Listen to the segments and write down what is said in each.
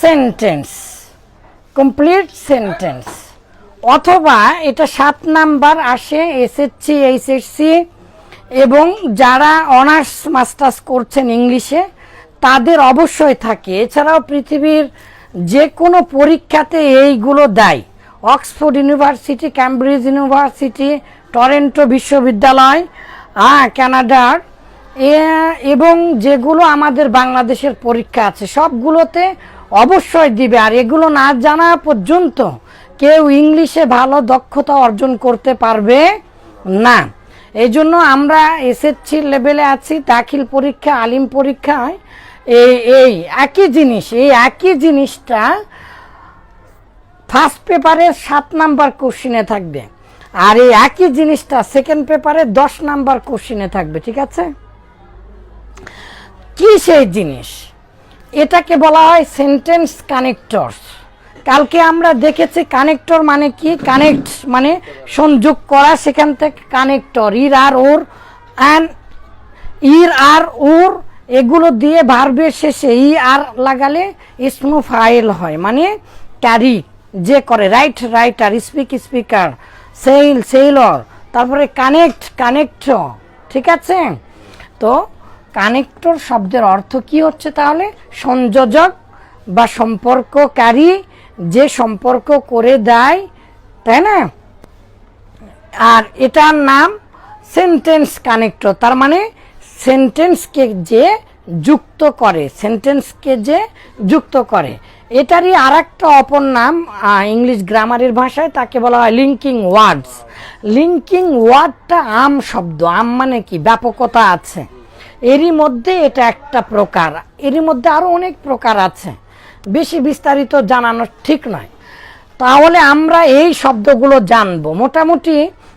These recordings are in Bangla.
সেন্টেন্স কমপ্লিট সেন্টেন্স অথবা এটা সাত নাম্বার আসে এসএসসি এইচএসসি এবং যারা অনার্স মাস্টার্স করছেন ইংলিশে, তাদের অবশ্যই থাকে। এছাড়াও পৃথিবীর যে কোনো পরীক্ষাতে এইগুলো দেয়। Oxford university Cambridge university Toronto বিশ্ববিদ্যালয় হ্যাঁ কানাডার এ- এবং যেগুলো আমাদের বাংলাদেশের পরীক্ষা আছে, সবগুলোতে অবশ্যই দিবে। আর এগুলো না জানা পর্যন্ত কেউ ইংলিশে ভালো দক্ষতা অর্জন করতে পারবে না। এই জন্য আমরা এসএসসি লেভেলে আছি, দাখিল পরীক্ষা, আলিম পরীক্ষায়। এই এই একই জিনিস, এই একই জিনিসটা ফার্স্ট পেপারে সাত নাম্বার কোশ্চিনে থাকবে। আর এই একই জিনিসটা সেকেন্ড পেপারে দশ নাম্বার কোশ্চিনে থাকবে, ঠিক আছে? কি সেই জিনিস? এটাকে বলা হয় সেন্টেন্স কানেক্টরস কালকে আমরা দেখেছি কানেক্টর মানে কি? কানেক্ট মানে সংযোগ করা, সেখান থেকে কানেক্টর ইর আর ওর অ্যান্ড ইর আর ওর, এগুলো দিয়ে ভার্বের শেষে ই আর লাগালে স্নো ফাইল হয় মানে ক্যারি যে করে write writer speak speaker sell seller তারপরে কানেক্ট কানেক্ট ঠিক আছে? তো কানেক্টর শব্দের অর্থ কি হচ্ছে তাহলে? সংযোজক বা সম্পর্ককারী যে সম্পর্ক করে দেয়, তাই না? আর এটার নাম সেন্টেন্স কানেক্টর, তার মানে সেন্টেন্সকে যে যুক্ত করে, সেন্টেন্সকে যে যুক্ত করে। এটারই আর একটা অপর নাম ইংলিশ গ্রামারের ভাষায় তাকে বলা হয় লিঙ্কিং ওয়ার্ডস লিঙ্কিং ওয়ার্ডটা আম শব্দ, আম মানে কি? ব্যাপকতা আছে। এরই মধ্যে এটা একটা প্রকার। এরই মধ্যে আরও অনেক প্রকার আছে। বেশি বিস্তারিত জানানো ঠিক নয়। তাহলে আমরা এই শব্দগুলো জানব। মোটামুটি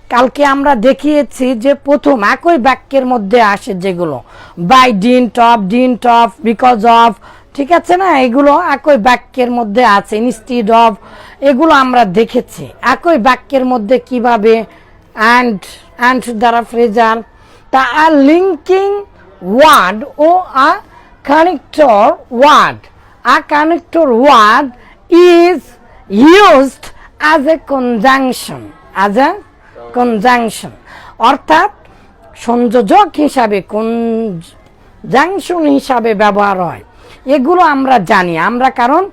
কালকে আমরা দেখিয়েছি যে প্রথম একই বাক্যের মধ্যে আসে যেগুলো। By dint of dint of because of ঠিক আছে না? এগুলো একই বাক্যের মধ্যে আছে। ইনস্টিড অফ এগুলো আমরা দেখেছি। একই বাক্যের মধ্যে কীভাবে অ্যান্ড অ্যান্ড দ্বারা ফ্রেজাল তা আর linking word, O a connector word. A connector word is used as a conjunction, as a conjunction অর্থাৎ সংযোজক হিসাবে কনজাংশন হিসাবে ব্যবহার হয়। এগুলো আমরা জানি। আমরা কারণ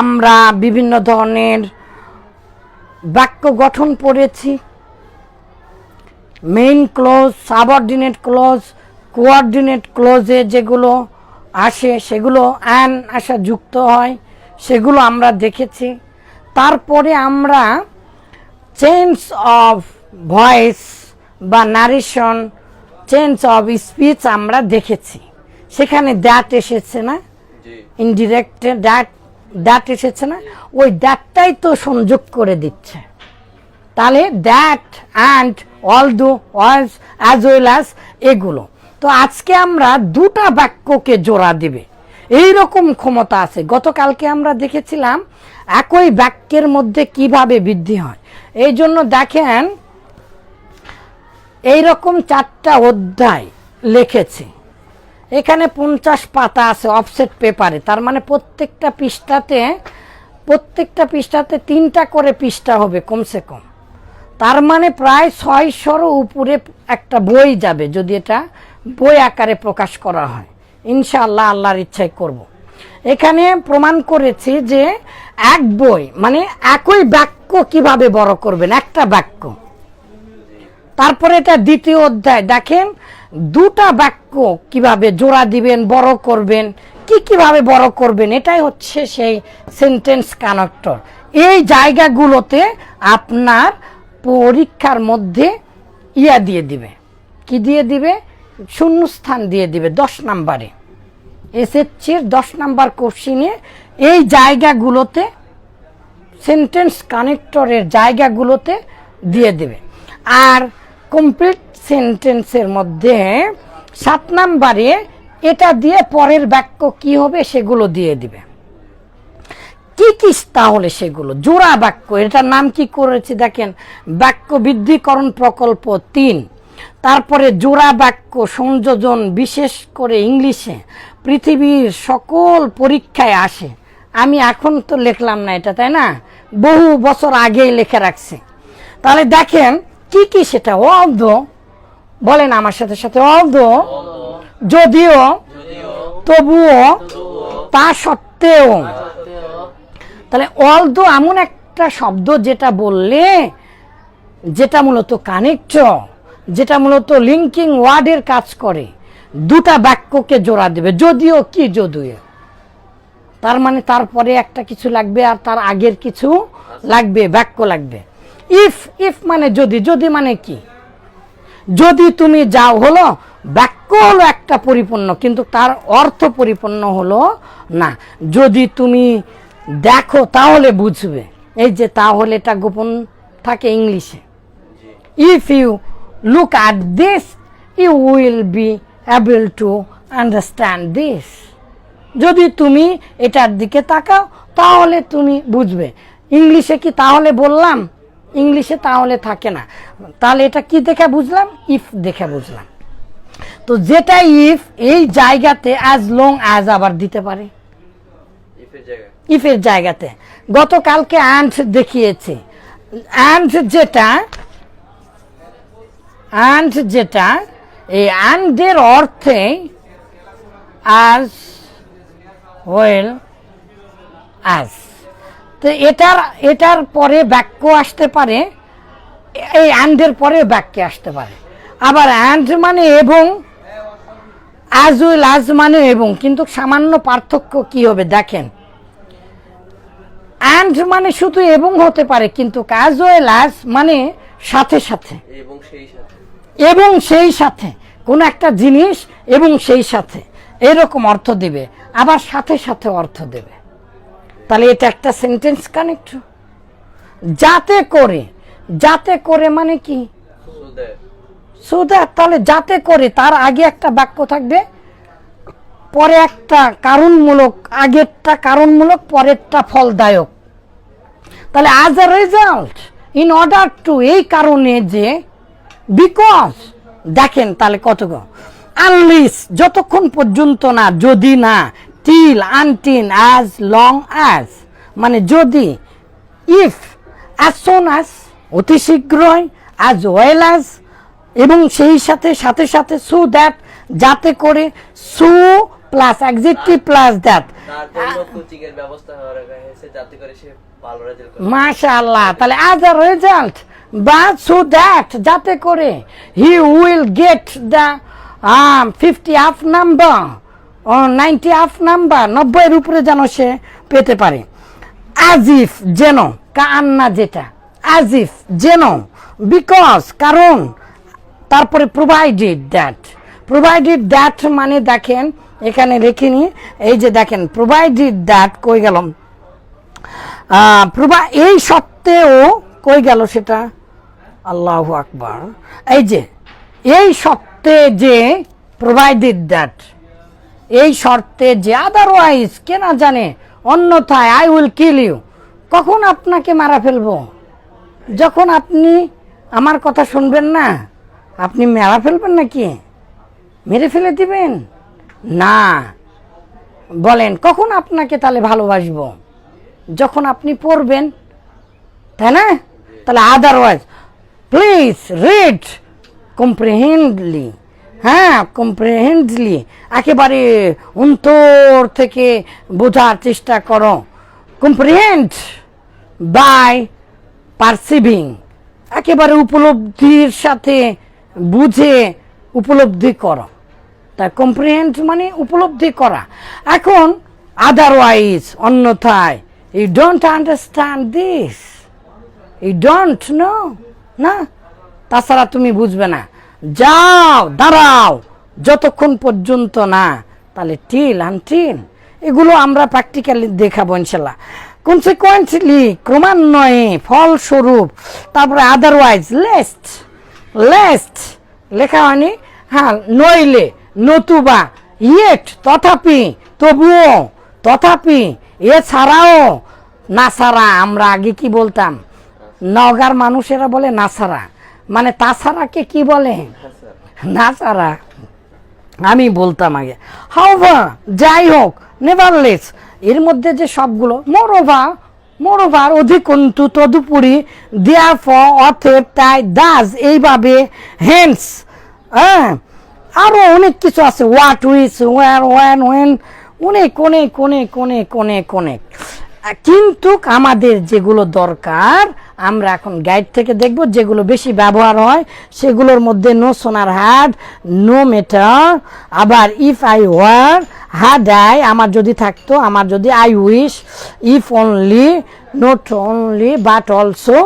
আমরা বিভিন্ন ধরনের বাক্য গঠন পড়েছি main clause subordinate clause coordinate ক্লোজে যেগুলো আসে সেগুলো অ্যান আসা যুক্ত হয় সেগুলো আমরা দেখেছি। তারপরে আমরা চেঞ্জ অফ ভয়েস বা নারেশন চেঞ্জ অফ স্পিচ আমরা দেখেছি। সেখানে দ্যাট এসেছে না? ইনডিরেক্টে দ্যাট দ্যাট এসেছে না? ওই দ্যাটটাই তো সংযোগ করে দিচ্ছে। তাহলে দ্যাট অ্যান্ড অল দো ওয়াজ অ্যাজ ওয়েল অ্যাজ এগুলো। তো আজকে আমরা দুটা বাক্যকে জোড়া দিবে। এই রকম ক্ষমতা আছে। গতকালকে আমরা দেখেছিলাম একই বাক্যের মধ্যে কীভাবে বৃদ্ধি হয়। এই জন্য দেখেন এই রকম চারটা অধ্যায় লিখেছি। এখানে পঞ্চাশ পাতা আছে অফসেট পেপারে। তার মানে প্রত্যেকটা পৃষ্ঠাতে প্রত্যেকটা পৃষ্ঠাতে তিনটা করে পৃষ্ঠা হবে কমসে কম। তার মানে প্রায় ছয়শোরও উপরে একটা বই যাবে। যদি এটা বই আকারে প্রকাশ করা হয়। ইনশাআল্লাহ আল্লাহর ইচ্ছায় করব। এখানে প্রমাণ করেছি যে এক বই মানে একই বাক্য কীভাবে বড় করবেন? একটা বাক্য। তারপরে এটা দ্বিতীয় অধ্যায়। দেখেন, দুটা বাক্য কীভাবে জোড়া দিবেন, বড় করবেন, কি কীভাবে বড় করবেন, এটাই হচ্ছে সেই সেন্টেন্স কানেক্টর এই জায়গাগুলোতে আপনার পরীক্ষার মধ্যে ইয়া দিয়ে দিবে। কি দিয়ে দিবে? শূন্যস্থান দিয়ে দিবে দশ নাম্বারে। এসএসসির দশ নাম্বার কোশ্চিনে এই জায়গাগুলোতে সেন্টেন্স কানেক্টরের জায়গাগুলোতে দিয়ে দেবে। আর কমপ্লিট সেন্টেন্সের মধ্যে সাত নাম্বারে এটা দিয়ে পরের বাক্য কি হবে সেগুলো দিয়ে দিবে। কি কি তাহলে সেগুলো? জোড়া বাক্য, এটার নাম কি করেছি দেখেন। বাক্য বৃদ্ধিকরণ প্রকল্প তিন। তারপরে জোড়া বাক্য সংযোজন বিশেষ করে ইংলিশে পৃথিবীর সকল পরীক্ষায় আসে। আমি এখন তো লিখলাম না এটা, তাই না? বহু বছর আগেই লিখে রাখছে। তাহলে দেখেন, কি কি সেটা? অর্ধ বলেন আমার সাথে সাথে অর্ধ যদিও তবুও তা সত্ত্বেও। তাহলে অলদো এমন একটা শব্দ যেটা বললে যেটা মূলত কানেক্ট। যেটা মূলত লিঙ্কিং ওয়ার্ডের কাজ করে দুটা বাক্যকে জোড়া দেবে যদিও কি যদিও। তার মানে তারপরে একটা কিছু লাগবে আর তার আগের কিছু লাগবে বাক্য লাগবে। ইফ ইফ মানে যদি যদি মানে কি? যদি তুমি যাও হলো বাক্য হলো একটা পরিপূর্ণ কিন্তু তার অর্থ পরিপূর্ণ হলো না। যদি তুমি দেখো তাহলে বুঝবে। এই যে তাহলে এটা গোপন থাকে ইংলিশে। If you look at this you will be able to understand this যদি তুমি এটার দিকে তাকাও তাহলে তুমি বুঝবে। ইংলিশে কি তাহলে বললাম? ইংলিশে তাহলে থাকে না। তাহলে এটা কি দেখে বুঝলাম? ইফ দেখে বুঝলাম। তো যেটা ইফ এই জায়গাতে অ্যাজ লং অ্যাজ আবার দিতে পারে। ইফের জায়গাতে। গতকালকে অ্যান্ড দেখিয়েছে। অ্যান্ড যেটা অ্যান্ড যেটা, এই অ্যান্ডের অর্থে আজ ওয়েল আজ তো এটার এটার পরে বাক্য আসতে পারে, এই অ্যান্ডের পরে বাক্য আসতে পারে। আবার অ্যান্ড মানে এবং আজ উইল আজ মানে এবং। কিন্তু সামান্য পার্থক্য কি হবে দেখেন। অ্যান্ড মানে শুধু এবং হতে পারে, কিন্তু কাজ ওয়েল আজ মানে সাথে সাথে। এবং সেই সাথে। এবং সেই সাথে, কোন একটা জিনিস এবং সেই সাথে, এরকম অর্থ দেবে, আবার সাথে সাথে অর্থ দেবে। তাহলে এটা একটা সেন্টেন্স কানেক্ট যাতে করে যাতে করে মানে কি? সো তাহলে যাতে করে, তার আগে একটা বাক্য থাকবে, পরে একটা কারণমূলক, আগেরটা কারণমূলক, পরেরটা ফলদায়ক। তাহলে as a result in order to এই কারণে যে বিকজ দেখেন তাহলে কত আনলিস যতক্ষণ পর্যন্ত না যদি না till until as long as মানে যদি ইফ অ্যাজ সোন অ্যাজ অতি শীঘ্রই অ্যাজ ওয়েল অ্যাজ এবং সেই সাথে সাথে সাথে সু দ্যাট যাতে করে সু প্লাস অ্যাকজেক্টিভ প্লাস দ্যাট মাশাআল্লাহ তাহলে অ্যাজ আ রেজাল্ট বা সো দ্যাট যাতে করে he will get the fifty of number ninety of number নব্বইয়ের উপরে যেন সে পেতে পারে। আজিফ যেন, কান্না যেটা। আজিফ যেন। বিকজ কারণ, তারপরে প্রোভাইডেড দ্যাট প্রোভাইডেড দ্যাট মানে দেখেন, এখানে রেখে নি এই যে দেখেন প্রোভাইডেড দ্যাট কই প্রভা- এই সত্ত্বেও কই গেল সেটা? আল্লাহ আকবার। এই যে, এই সত্ত্বে যে প্রোভাইডেড দ্যাট এই শর্তে যে আদারওয়াইজ কে না জানে, অন্যথায় আই উইল কিল ইউ কখন আপনাকে মারা ফেলব? যখন আপনি আমার কথা শুনবেন না, আপনি মেরা ফেলবেন নাকি? মেরে ফেলে দিবেন? না। বলেন, কখন আপনাকে তাহলে ভালোবাসবো? যখন আপনি পড়বেন, তাই না? তাহলে আদারওয়াইজ প্লিজ রিড কম্প্রিহেন্ডলি হ্যাঁ কম্প্রিহেন্ডলি একেবারে অন্তর থেকে বোঝার চেষ্টা করো। কম্প্রিহেন্ড বাই পারসিভিং একেবারে উপলব্ধির সাথে বুঝে উপলব্ধি করো। তা কম্প্রিহেন্ড মানে উপলব্ধি করা। এখন আদারওয়াইজ অন্যথায় you don't understand this you don't know না? তাছাড়া তুমি বুঝবে না। যাও, দাঁড়াও। যতক্ষণ পর্যন্ত না, তাহলে টিল, আনটিল। এগুলো আমরা প্র্যাকটিক্যালি দেখাবো ইনশাল্লাহ। কনসিকুয়েন্সলি ক্রমান্বয়ে, ফলস্বরূপ, তারপরে আদারওয়াইজ লেস্ট লেস্ট লেখা হয়নি? হ্যাঁ নইলে, নতুবা ইয়েট তথাপি, তবুও, তথাপি, এছাড়াও, না ছাড়া আমরা আগে কি বলতাম? নগার মানুষেরা বলে নাসারা। মানে তাছাড়াকে কি বলে? স্যার না ছাড়া আমি বলতাম আগে। হাওভা, যাই হোক, নেভারলেস। এর মধ্যে যে সবগুলো, মোরোভা, মোরোভার অধিকন্তু তদুপরি দেয়ার ফ অথেব তাই দাস এইভাবে হেন্স হ্যাঁ? আরও অনেক কিছু আছে। What which where one when অনেক অনেক অনেক অনেক অনেক অনেক। কিন্তু আমাদের যেগুলো দরকার আমরা এখন গাইড থেকে দেখব যেগুলো বেশি ব্যবহার হয়, সেগুলোর মধ্যে no sooner had no matter আবার if I were had I আমার যদি থাকতো, আমার যদি I wish if only not only but also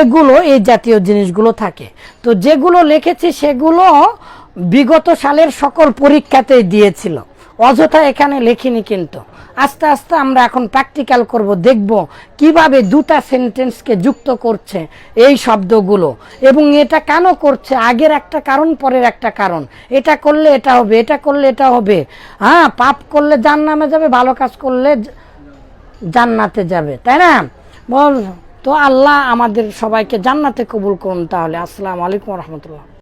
এগুলো, এই জাতীয় জিনিসগুলো থাকে। তো যেগুলো লিখেছি সেগুলো বিগত সালের সকল পরীক্ষাতেই দিয়েছিল। অযথা এখানে লেখিনি কিন্তু। আস্তে আস্তে আমরা এখন প্র্যাকটিক্যাল করব, দেখব কীভাবে দুটা সেন্টেন্সকে যুক্ত করছে এই শব্দগুলো। এবং এটা কেন করছে? আগের একটা কারণ, পরের একটা কারণ। এটা করলে এটা হবে, এটা করলে এটা হবে। হ্যাঁ পাপ করলে জান নামে যাবে, ভালো কাজ করলে জান্নাতে যাবে, তাই না? বল, তো আল্লাহ আমাদের সবাইকে জান্নাতে কবুল করুন তাহলে। আসসালামু আলাইকুম রহমতুল্লাহ।